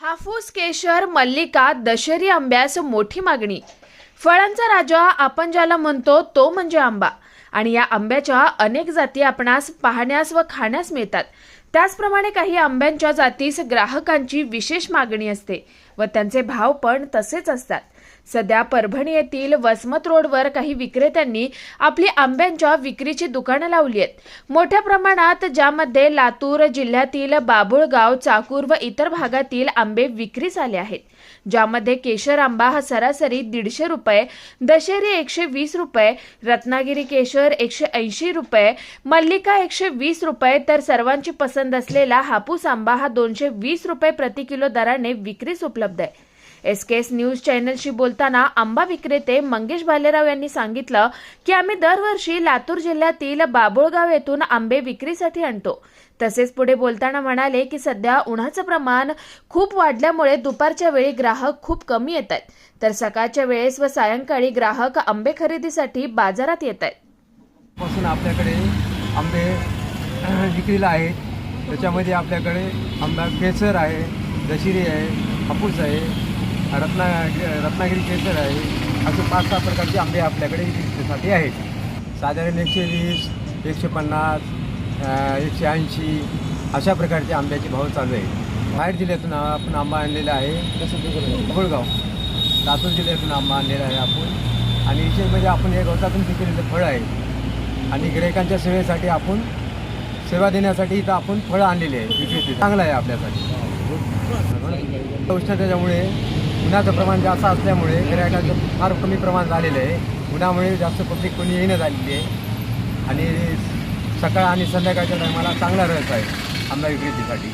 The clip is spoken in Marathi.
हाफूस केशर मल्लिका दशेरी आंब्यास मोठी मागणी. फळांचा राजा आपण ज्याला म्हणतो तो म्हणजे आंबा. आणि या आंब्याच्या अनेक जाती आपणास पाहण्यास व खाण्यास मिळतात. त्याचप्रमाणे काही आंब्यांच्या जातीस ग्राहकांची विशेष मागणी असते व त्यांचे भाव पण तसेच असतात. सध्या परभणी येथील वसमत रोडवर काही विक्रेत्यांनी आपली आंब्यांच्या विक्रीची दुकानं लावली आहेत. मोठ्या प्रमाणात ज्यामध्ये लातूर जिल्ह्यातील बाबुळगाव चाकूर व इतर भागातील आंबे विक्रीस आले आहेत. ज्यामध्ये केशर आंबा हा सरासरी दीडशे रुपये दशेरी एकशे वीस रुपये रत्नागिरी केशर एकशे ऐंशी रुपये मल्लिका एकशे वीस रुपये तर सर्वांची पसंत असलेला हापूस आंबा हा दोनशे वीस रुपये प्रति किलो दराने विक्रीस उपलब्ध आहे. एस के एस न्यूज चॅनलशी बोलताना आंबा विक्रेते मंगेश भालेराव यांनी सांगितलं की आम्ही दरवर्षी लातूर जिल्ह्यातील बाबुळगाव येथून आंबे विक्रीसाठी आणतो. तसेच पुढे बोलताना म्हणाले की सध्या उन्हाचं प्रमाण खूप वाढल्यामुळे दुपारच्या वेळी ग्राहक खूप कमी येत आहेत तर सकाळच्या वेळेस व सायंकाळी ग्राहक आंबे खरेदीसाठी बाजारात येत आहेत पासून आपल्याकडे आंबे विक्रीला आहेत. त्याच्यामध्ये आपल्याकडे आंबा केसर आहे दशिरी आहे हापूस आहे रत्ना रत्नागिरी केसर आहे. असे पाच सहा प्रकारचे आंबे आपल्याकडे विक्रीसाठी आहेत. साधारण एकशे वीस एकशे पन्नास एकशे ऐंशी अशा प्रकारचे आंब्याचे भाव चालू आहेत. बाहेर जिल्ह्यातून आपण आंबा आणलेला आहे. कोळगाव लातूर जिल्ह्यातून आंबा आणलेला आहे आपण. आणि विशेष म्हणजे आपण हे गवतातून पिकलेलं फळ आहे. आणि गिरायकांच्या सेवेसाठी आपण सेवा देण्यासाठी इथं आपण फळं आणलेली आहे विक्रेते चांगलं आहे आपल्यासाठी. हो उष्णतेच्यामुळे उन्हाचं प्रमाण जास्त असल्यामुळे गिरायकाचं फार कमी प्रमाण झालेलं आहे. उन्हामुळे जास्त पब्लिक कोणी येणं झालेली आहे. आणि सकाळ आणि संध्याकाळच्या टायमाला चांगला रस आहे आंबा विक्रेतीसाठी